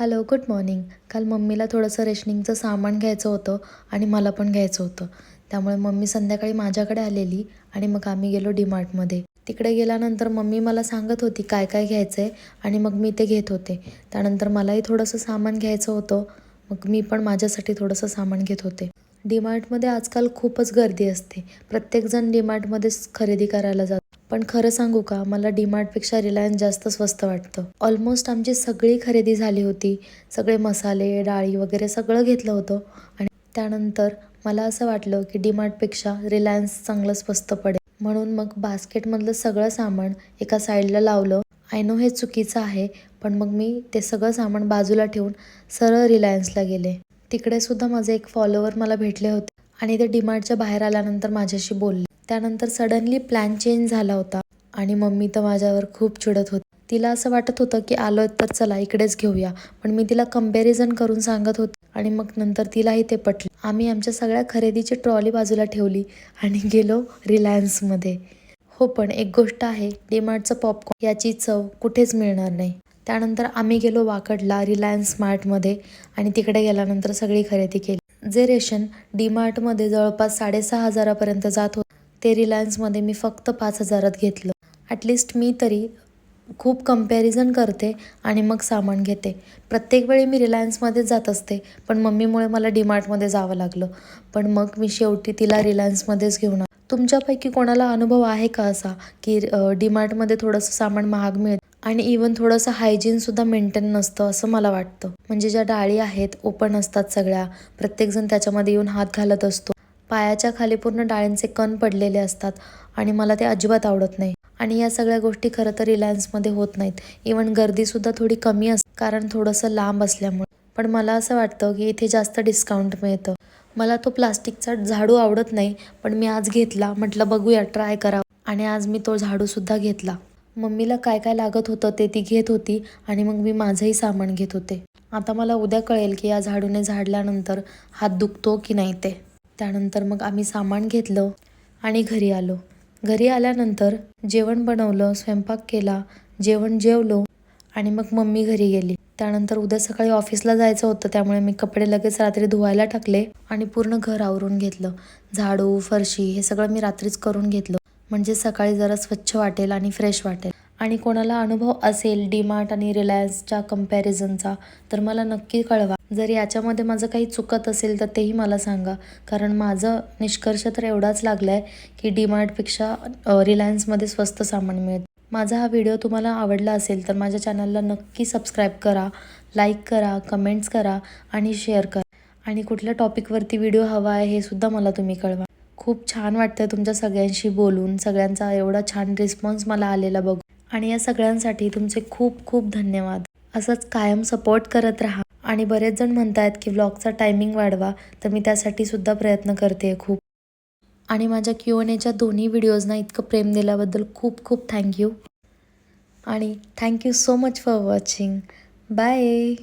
Hello good morning. काल मम्मीला थोडंसं रेशनिंगचं सामान घ्यायचं होतं आणि मला पण घ्यायचं होतं. त्यामुळे मम्मी संध्याकाळी माझ्याकडे आलेली आणि मग आम्ही गेलो डीमार्टमध्ये. तिकडे गेल्यानंतर मम्मी मला सांगत होती काय काय घ्यायचं आहे आणि मग मी ते घेत होते. त्यानंतर मलाही थोडंसं सामान घ्यायचं होतं. मग मी पण माझ्यासाठी थोडंसं सामान घेत होते. डीमार्टमध्ये आजकाल खूपच गर्दी असते. प्रत्येकजण डीमार्टमध्येच खरेदी करायला जातो. पण खरं सांगू का मला डीमार्टपेक्षा रिलायन्स जास्त स्वस्त वाटतं. ऑलमोस्ट आमची सगळी खरेदी झाली होती. सगळे मसाले डाळी वगैरे सगळं घेतलं होतं. आणि त्यानंतर मला असं वाटलं की डीमार्टपेक्षा रिलायन्स चांगलं स्वस्त पडेल. म्हणून मग बास्केटमधलं सगळं सामान एका साईडला लावलं. आय नो हे चुकीचं आहे पण मग मी ते सगळं सामान बाजूला ठेवून सरळ रिलायन्सला गेले. तिकडे सुद्धा माझे एक फॉलोवर मला भेटले होते आणि ते डीमार्टच्या बाहेर आल्यानंतर माझ्याशी बोलले. त्यानंतर सडनली प्लॅन चेंज झाला होता आणि मम्मी तर माझ्यावर खूप चिडत होती. तिला असं वाटत होतं की आलो तर चला इकडेच घेऊया पण मी तिला कंपॅरिझन करून सांगत होते आणि मग नंतर तिलाही ते पटले. आम्ही आमच्या सगळ्या खरेदीची ट्रॉली बाजूला ठेवली आणि गेलो रिलायन्समध्ये. हो पण एक गोष्ट आहे डीमार्टचं पॉपकॉर्न याची चव कुठेच मिळणार नाही. त्यानंतर आम्ही गेलो वाकडला रिलायन्स स्मार्टमध्ये आणि तिकडे गेल्यानंतर सगळी खरेदी केली. जे रेशन डीमार्टमध्ये जवळपास साडेसहा हजारापर्यंत जात होतं. ते रिलायन्समध्ये मी फक्त पाच हजारात घेतलं. ॲटलिस्ट मी तरी खूप कंपॅरिझन करते आणि मग सामान घेते. प्रत्येक वेळी मी रिलायन्समध्येच जात असते पण मम्मीमुळे मला डीमार्टमध्ये जावं लागलं. पण मग मी शेवटी तिला रिलायन्समध्येच घेऊन तुमच्यापैकी कोणाला अनुभव आहे का असा की डीमार्टमध्ये थोडंसं सामान महाग मिळतं? आणि इवन थोडंसं हायजीनसुद्धा मेंटेन नसतं असं मला वाटतं. म्हणजे ज्या डाळी आहेत ओपन असतात सगळ्या. प्रत्येकजण त्याच्यामध्ये येऊन हात घालत असतो. पायाच्या खाली पूर्ण डाळींचे कण पडलेले असतात आणि मला ते अजिबात आवडत नाही. आणि या सगळ्या गोष्टी खरं तर रिलायन्समध्ये होत नाहीत. इवन गर्दीसुद्धा थोडी कमी असते कारण थोडंसं लांब असल्यामुळे. पण मला असं वाटतं की इथे जास्त डिस्काउंट मिळतं. मला तो प्लास्टिकचा झाडू आवडत नाही पण मी आज घेतला. म्हटलं बघूया ट्राय करा आणि आज मी तो झाडूसुद्धा घेतला. मम्मीला काय काय लागत होतं ते ती घेत होती आणि मग मी माझंही सामान घेत होते. आता मला उद्या कळेल की या झाडूने झाडल्यानंतर हात दुखतो की नाही ते. त्यानंतर मग आम्ही सामान घेतलं आणि घरी आलो. घरी आल्यानंतर जेवण बनवलं स्वयंपाक केला जेवण जेवलो आणि मग मम्मी घरी गेली. त्यानंतर उद्या सकाळी ऑफिसला जायचं होतं त्यामुळे मी कपडे लगेच रात्री धुवायला टाकले आणि पूर्ण घर आवरून घेतलं. झाडू फरशी हे सगळं मी रात्रीच करून घेतलं. म्हणजे सकाळी जरा स्वच्छ वाटेल आणि फ्रेश वाटेल. आणि कोणाला अनुभव असेल डीमार्ट आणि रिलायन्सच्या कम्पॅरिझनचा तर मला नक्की कळवा. जर याच्यामध्ये माझं काही चुकत असेल तर तेही मला सांगा. कारण माझं निष्कर्ष तर एवढाच लागला आहे की डीमार्टपेक्षा रिलायन्समध्ये स्वस्त सामान मिळतं. माझा हा व्हिडिओ तुम्हाला आवडला असेल तर माझ्या चॅनलला नक्की सबस्क्राईब करा लाईक करा कमेंट्स करा आणि शेअर करा. आणि कुठल्या टॉपिकवरती व्हिडिओ हवा आहे हे सुद्धा मला तुम्ही कळवा. खूप छान वाटतं तुमच्या सगळ्यांशी बोलून सगळ्यांचा एवढा छान रिस्पॉन्स मला आलेला बघू आणि या सगळ्यांसाठी तुमचे खूप खूप धन्यवाद. असंच कायम सपोर्ट करत राहा. आणि बरेच जण म्हणतायत की व्लॉगचा टायमिंग वाढवा तर मी त्यासाठी सुद्धा प्रयत्न करते खूप. आणि माझ्या क्यू एन एच्या दोन्ही व्हिडिओजना इतकं प्रेम दिल्याबद्दल खूप खूप थँक्यू आणि thank you so much for watching bye